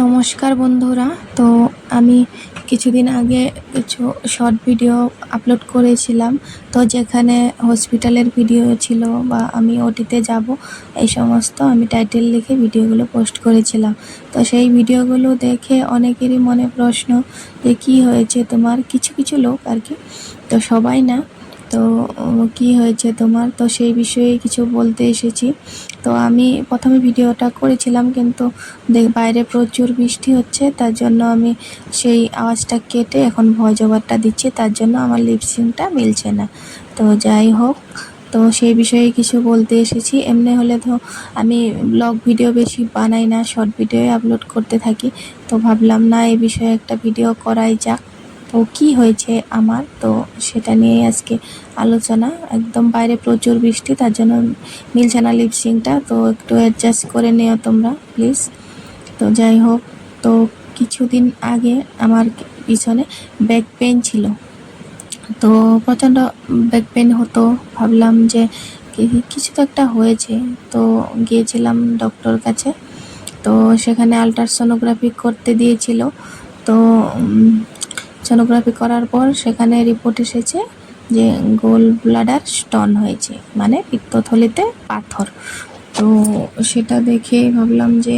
নমস্কার বন্ধুরা। তো আমি কিছুদিন আগে কিছু শর্ট ভিডিও আপলোড করেছিলাম। তো যেখানে হসপিটালের ভিডিও ছিল বা আমি ওটিতে যাব, এই সমস্ত আমি টাইটেল লিখে ভিডিওগুলো পোস্ট করেছিলাম। তো সেই ভিডিওগুলো দেখে অনেকেরই মনে প্রশ্ন যে কী হয়েছে? তোমার কিছু কিছু লোক আর কি। তো সবাই না তো কি হয়েছে তোমার? তো সেই বিষয়ে কিছু বলতে এসেছি। তো আমি প্রথমে ভিডিওটা করেছিলাম, কিন্তু দেখ, বাইরে প্রচুর বৃষ্টি হচ্ছে, তার জন্য আমি সেই আওয়াজটা কেটে এখন ভয়েস ওভারটা দিচ্ছি, তার জন্য আমার লিপসিংটা মিলছে না। তো যাই হোক, তো সেই বিষয়ে কিছু বলতে এসেছি। এমনি হলে তো আমি ব্লগ ভিডিও বেশি বানাই না শর্ট ভিডিও আপলোড করতে থাকি। তো ভাবলাম না, এই বিষয়ে একটা ভিডিও করাই যাক। তো কি হয়েছে আমার? তো সেটা নিয়ে আজকে আলোচনা। একদম বাইরে প্রচুর বৃষ্টি, তার জন্য মিলছে না লিপসিংটা তো একটু অ্যাডজাস্ট করে নিও তোমরা প্লিজ তো যাই হোক, তো কিছুদিন আগে আমার পিছনে ব্যাক পেন ছিল। তো প্রচণ্ড ব্যাক পেন হতো, ভাবলাম যে কিছু তো একটা হয়েছে। তো গিয়েছিলাম ডক্টর কাছে, তো সেখানে আলট্রাসোনোগ্রাফি করতে দিয়েছিল। তো সোনোগ্রাফি করার পর সেখানে রিপোর্ট এসেছে যে গোল ব্লাডার স্টোন হয়েছে মানে পিত্তথলিতে পাথর। তো সেটা দেখে ভাবলাম যে,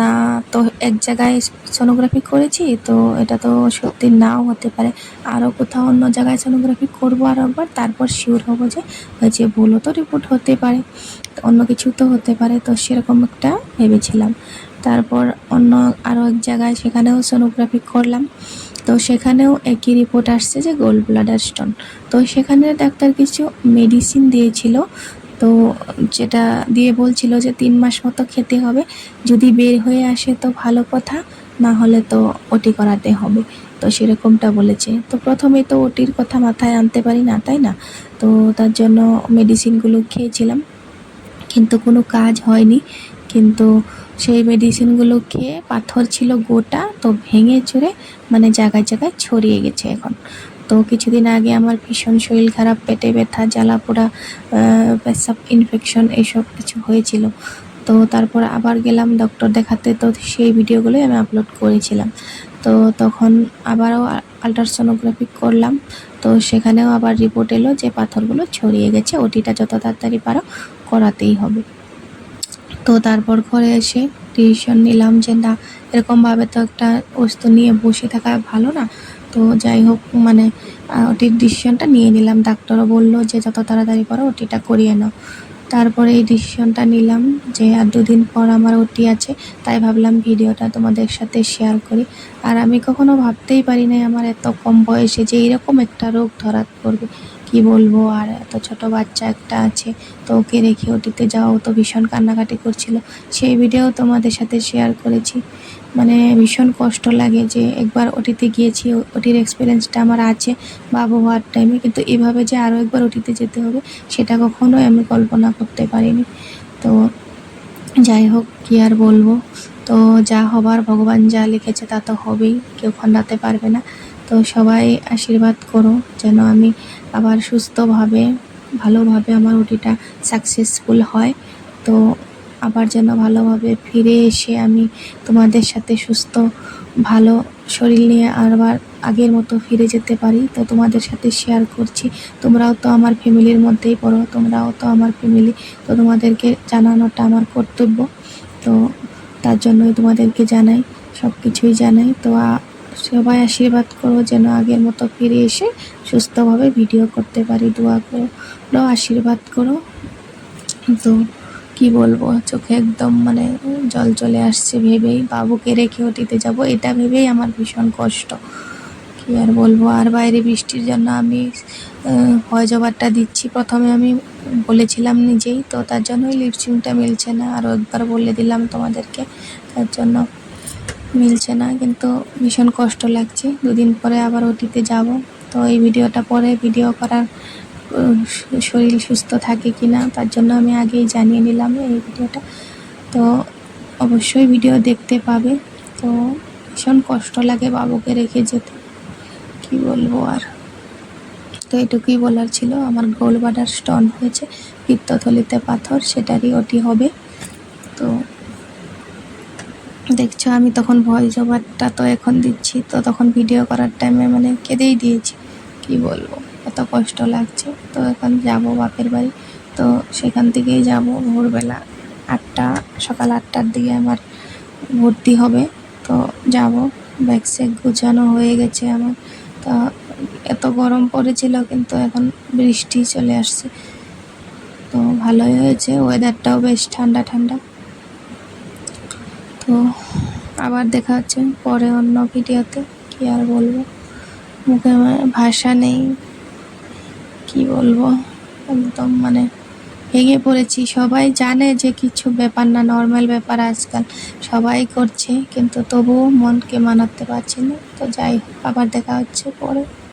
না, তো এক জায়গায় সোনোগ্রাফি করেছি, তো এটা তো সত্যি নাও হতে পারে। আরও কোথাও অন্য জায়গায় সোনোগ্রাফি করব আরও একবার, তারপর শিওর হব যে হয়েছে, ভুলও তো রিপোর্ট হতে পারে, অন্য কিছু তো হতে পারে। তো সেরকম একটা ভেবেছিলাম। তারপর অন্য আরও এক জায়গায় সেখানেও সোনোগ্রাফি করলাম। তো সেখানেও একই রিপোর্ট আসছে যে গোল ব্লাডার স্টোন তো সেখানে ডাক্তার কিছু মেডিসিন দিয়েছিল, তো যেটা দিয়ে বলছিল যে তিন মাস মতো খেতে হবে, যদি বের হয়ে আসে তো ভালো কথা, না হলে তো ওটি করাতে হবে, তো সেরকমটা বলেছে। তো প্রথমে তো ওটির কথা মাথায় আনতে পারি না, তাই না? তো তার জন্য মেডিসিনগুলো খেয়েছিলাম, কিন্তু কোনো কাজ হয়নি কিন্তু সেই মেডিসিনগুলো খেয়ে পাথর ছিল গোটা, তো ভেঙে চুরে মানে জায়গায় জায়গায় ছড়িয়ে গেছে এখন। তো কিছুদিন আগে আমার ভীষণ শরীর খারাপ, পেটে ব্যথা জ্বালা পোড়া পেশাব ইনফেকশন এইসব কিছু হয়েছিল। তো তারপর আবার গেলাম ডক্টর দেখাতে, তো সেই ভিডিওগুলোই আমি আপলোড করেছিলাম। তো তখন আবারও আলট্রাসোনোগ্রাফি করলাম। তো সেখানেও আবার রিপোর্ট এলো যে পাথরগুলো ছড়িয়ে গেছে, ওটিটা যত তাড়াতাড়ি পারো করাতেই হবে। তো তারপর ঘরে এসে ডিসিশন নিলাম যে না, এরকমভাবে তো একটা বস্তু নিয়ে বসে থাকা ভালো না। তো যাই হোক মানে ওটির ডিসিশনটা নিয়ে নিলাম। ডাক্তারও বলল যে, যত তাড়াতাড়ি করো, ওটিটা করিয়ে নাও। তারপরে এই ডিসিশনটা নিলাম যে আর দুদিন পর আমার ওটি আছে, তাই ভাবলাম ভিডিওটা তোমাদের সাথে শেয়ার করি। আর আমি কখনো ভাবতেই পারি নাই আমার এত কম বয়সে যে এরকম একটা রোগ ধরাত পড়বে কি বলব, আর এত ছোট বাচ্চা একটা আছে, তো ওকে রেখে ওটিতে যাওয়াও তো ভীষণ কান্নাকাটি করছিল। সেই ভিডিও তোমাদের সাথে শেয়ার করেছি। মানে ভীষণ কষ্ট লাগে যে একবার ওটিতে গিয়েছি ওটির এক্সপিরিয়েন্সটা আমার আছে বাবু হওয়ার টাইমে কিন্তু এভাবে যে আরও একবার ওটিতে যেতে হবে, সেটা কখনোই আমি কল্পনা করতে পারিনি। তো যাই হোক, কী আর বলব? তো যা হবার, ভগবান যা লিখেছে তা তো হবেই, কেউ খণ্ডাতে পারবে না। তো সবাই আশীর্বাদ করো, যেন আমি আবার সুস্থভাবে, ভালোভাবে আমার ওটিটা সাকসেসফুল হয়। তো আবার যেন ভালোভাবে ফিরে এসে আমি তোমাদের সাথে সুস্থ, ভালো শরীর নিয়ে আবার আগের মতো ফিরে যেতে পারি। তো তোমাদের সাথে শেয়ার করছি। তোমরাও তো আমার ফ্যামিলির মধ্যেই পড়ো, তোমরাও তো আমার ফ্যামিলি। তো তোমাদেরকে জানানোটা আমার কর্তব্য। তো তার জন্যই তোমাদেরকে জানাই সব কিছুই জানাই। তো সবাই আশীর্বাদ করো যেন আগের মতো ফিরে এসে সুস্থভাবে ভিডিও করতে পারি। দোয়া করো, আশীর্বাদ করো। তো কি বলব, চোখে একদম মানে জল চলে আসছে ভেবেই, বাবুকে রেখে ওটিতে যাব, এটা ভেবেই আমার ভীষণ কষ্ট। কি আর বলব, আর বাইরে বৃষ্টির জন্য আমি ভয় জবারটা দিচ্ছি। প্রথমে আমি বলেছিলাম নিজেই, তো তার জন্যই লিপসিংটা মিলছে না আর একবার বলে দিলাম তোমাদেরকে, তার জন্য মিলছে না, কিন্তু ভীষণ কষ্ট লাগছে। দুদিন পরে আবার ওটিতে যাব, তো এই ভিডিওটা পরে ভিডিও করার শরীর সুস্থ থাকে কি না, তার জন্য আমি আগেই জানিয়ে নিলাম এই ভিডিওটা। তো অবশ্যই ভিডিও দেখতে পাবে। তো ভীষণ কষ্ট লাগে বাবুকে রেখে যেতে। কি বলব আর? তো এটুকুই বলার ছিল। আমার গোল বাডার স্টোন হয়েছে, পিত্তথলিতে পাথর, সেটারই ওটি হবে। তো দেখছ, আমি তখন ভয়েস ওভারটা তো এখন দিচ্ছি, তো তখন ভিডিও করার টাইমে মানে কেঁদেই দিয়েছি। কি বলব? এত কষ্ট লাগছে। তো এখন যাব বাপের বাড়ি। তো সেখান থেকেই যাব ভোরবেলা আটটা, সকাল আটটার দিকে আমার ভর্তি হবে। তো যাব। ব্যাগ স্যাগ গুছানো হয়ে গেছে আমার। তো এত গরম পড়েছিল কিন্তু এখন বৃষ্টি চলে আসছে। তো ভালোই হয়েছে। ওয়েদারটাও বেশ ঠান্ডা ঠান্ডা। তো আবার দেখা হচ্ছে পরে অন্য ভিডিওতে কি আর বলব? মুখে ভাষা নেই। কি বলব? একদম মানে ভেঙে পড়েছি। সবাই জানে যে কিছু ব্যাপার না নর্মাল ব্যাপার আজকাল। সবাই করছে, কিন্তু তবুও মনকে মানাতে পারছি না। তো যাই হোক, আবার দেখা হচ্ছে পরে।